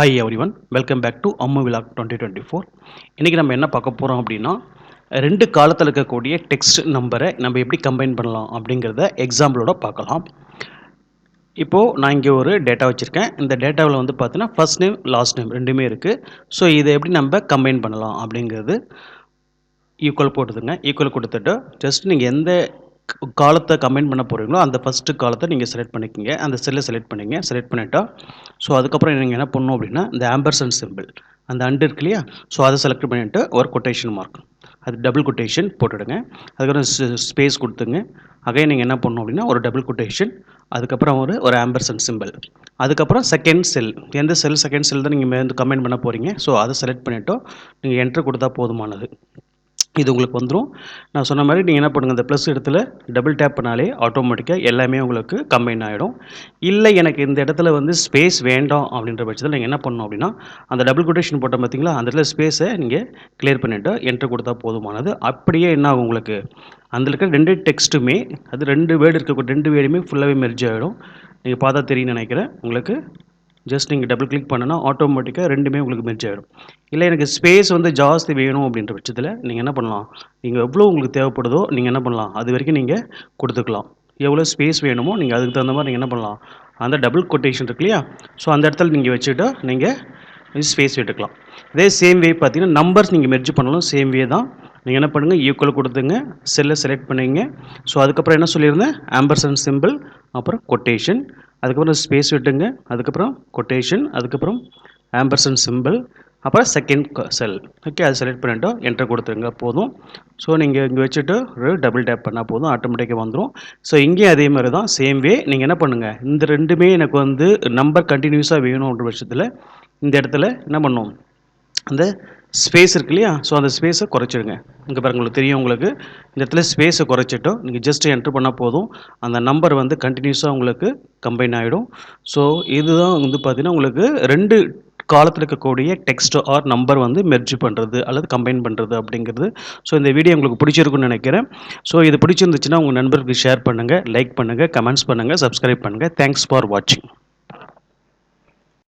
Hi everyone welcome back to Ammu விழா twenty twenty four இன்றைக்கி நம்ம என்ன பார்க்க போகிறோம் அப்படின்னா ரெண்டு காலத்தில் இருக்கக்கூடிய டெக்ஸ்ட் நம்பரை நம்ம எப்படி கம்பைன் பண்ணலாம் அப்படிங்கிறத எக்ஸாம்பிளோட பார்க்கலாம். இப்போது நான் இங்கே ஒரு டேட்டா வச்சுருக்கேன். இந்த டேட்டாவில் வந்து பார்த்தீங்கன்னா ஃபர்ஸ்ட் நேம் லாஸ்ட் நேம் ரெண்டுமே இருக்குது ஸோ இதை எப்படி நம்ம கம்பைன் பண்ணலாம் அப்படிங்கிறது ஈக்குவல் போட்டுதுங்க. ஈக்குவல் கொடுத்துட்டு ஜஸ்ட் நீங்கள் எந்த காலத்தை கமெண்ட் பண்ண போகிறீங்களோ அந்த ஃபஸ்ட்டு காலத்தை நீங்கள் செலக்ட் பண்ணிக்கோங்க. அந்த செல்லை செலக்ட் பண்ணிங்க. செலக்ட் பண்ணிட்டா ஸோ அதுக்கப்புறம் நீங்கள் என்ன பண்ணணும் அப்படின்னா இந்த ஆம்பர்சன் சிம்பிள் அந்த அண்டு இருக்கு இல்லையா? ஸோ அதை செலக்ட் பண்ணிவிட்டு ஒரு கொட்டேஷன் மார்க் அது டபுள் கொட்டேஷன் போட்டுடுங்க. அதுக்கப்புறம் ஸ்பேஸ் கொடுத்துங்க. அகைன் நீங்கள் என்ன பண்ணணும் அப்படின்னா ஒரு டபுள் கொட்டேஷன் அதுக்கப்புறம் ஒரு ஒரு ஆம்பர்சன் சிம்பிள் அதுக்கப்புறம் செகண்ட் செல் எந்த செல் செகண்ட் செல் தான் நீங்கள் வந்து கமெண்ட் பண்ண போகிறீங்க ஸோ அதை செலக்ட் பண்ணிவிட்டோம் நீங்கள் என்ட்ரு கொடுத்தா போதுமானது. இது உங்களுக்கு வந்துடும் நான் சொன்ன மாதிரி நீங்கள் என்ன பண்ணுங்கள் இந்த ப்ளஸ் இடத்துல டபுள் டேப் பண்ணாலே ஆட்டோமேட்டிக்காக எல்லாமே உங்களுக்கு கம்பைன் ஆகிடும் இல்லை எனக்கு இந்த இடத்துல வந்து ஸ்பேஸ் வேண்டாம் அப்படின்ற பட்சத்தில் நீங்கள் என்ன பண்ணணும் அப்படின்னா அந்த டபுள் கொட்டேஷன் போட்டோம் பார்த்தீங்களா அந்த இடத்துல ஸ்பேஸை நீங்கள் கிளியர் பண்ணிவிட்டு என்ட்ரு கொடுத்தா போதுமானது. அப்படியே என்ன ஆகும் உங்களுக்கு? அதில் இருக்கிற ரெண்டு டெக்ஸ்ட்டுமே அது ரெண்டு வேர்டு இருக்கக்கூடிய ரெண்டு வேர்டுமே ஃபுல்லாகவே மெர்ஜ் ஆகிடும் நீங்கள் பார்த்தா தெரியும்னு நினைக்கிறேன். உங்களுக்கு ஜஸ்ட் நீங்கள் டபுள் கிளிக் பண்ணனா ஆட்டோமேட்டிக்காக ரெண்டுமே உங்களுக்கு மெர்ஜ் ஆகிடும் இல்லை எனக்கு ஸ்பேஸ் வந்து ஜாஸ்தி வேணும் அப்படின்ற பட்சத்தில் நீங்கள் என்ன பண்ணலாம்? நீங்கள் எவ்வளோ உங்களுக்கு தேவைப்படுதோ நீங்கள் என்ன பண்ணலாம்? அது வரைக்கும் நீங்கள் கொடுத்துக்கலாம். எவ்வளோ ஸ்பேஸ் வேணுமோ நீங்கள் அதுக்கு தகுந்த மாதிரி நீங்கள் என்ன பண்ணலாம்? அந்த டபுள் கொட்டேஷன் இருக்கு இல்லையா? ஸோ அந்த இடத்துல நீங்கள் வச்சுட்டு நீங்கள் ஸ்பேஸ் விட்டுக்கலாம் இதே சேம் வே பார்த்தீங்கன்னா நம்பர்ஸ் நீங்கள் மெர்ஜ் பண்ணாலும். சேம் வே தான் நீங்கள் என்ன பண்ணுங்கள் ஈக்குவல் கொடுத்துங்க செல்லை செலக்ட் பண்ணிங்க. ஸோ அதுக்கப்புறம் என்ன சொல்லியிருந்தேன்? ஆம்பர்சன் சிம்பிள் அப்புறம் கொட்டேஷன் அதுக்கப்புறம் ஸ்பேஸ் விட்டுங்க அதுக்கப்புறம் கொட்டேஷன் அதுக்கப்புறம் ஆம்பர்சன் சிம்பிள் அப்புறம் செகண்ட் செல் ஓகே அதை செலக்ட் பண்ணிட்டோம் என்ட்ரு கொடுத்துருங்க போதும். ஸோ நீங்கள் இங்கே வச்சுட்டு ஒரு டபுள் டேப் பண்ணால் போதும் ஆட்டோமேட்டிக்காக வந்துடும் ஸோ இங்கேயும் அதே மாதிரி தான் சேம் வே நீங்கள் என்ன பண்ணுங்கள் இந்த ரெண்டுமே எனக்கு வந்து நம்பர் கண்டினியூஸாக வேணுன்ற பட்சத்தில் இந்த இடத்துல என்ன பண்ணும்? அந்த ஸ்பேஸ் இருக்கு இல்லையா? ஸோ அந்த ஸ்பேஸை குறைச்சிடுங்க. இங்கே பாருங்க உங்களுக்கு தெரியும் உங்களுக்கு. இந்த இடத்துல ஸ்பேஸை குறைச்சிட்டோம். நீங்கள் ஜஸ்ட் என்ட்ரு பண்ணால் போதும். அந்த நம்பர் வந்து கண்டினியூஸாக உங்களுக்கு கம்பைன் ஆகிடும் ஸோ இதுதான் வந்து பார்த்திங்கன்னா உங்களுக்கு ரெண்டு காலத்தில் இருக்கக்கூடிய டெக்ஸ்ட் ஆர் நம்பர் வந்து மெர்ஜ் பண்ணுறது அல்லது கம்பைன் பண்ணுறது அப்படிங்கிறது. ஸோ இந்த வீடியோ உங்களுக்கு பிடிச்சிருக்குன்னு நினைக்கிறேன். ஸோ இது பிடிச்சிருந்துச்சுன்னா உங்கள் நண்பர்களுக்கு ஷேர் பண்ணுங்கள் லைக் பண்ணுங்கள் கமெண்ட்ஸ் பண்ணுங்கள் சப்ஸ்கிரைப் பண்ணுங்கள் தேங்க்ஸ் ஃபார் வாட்சிங்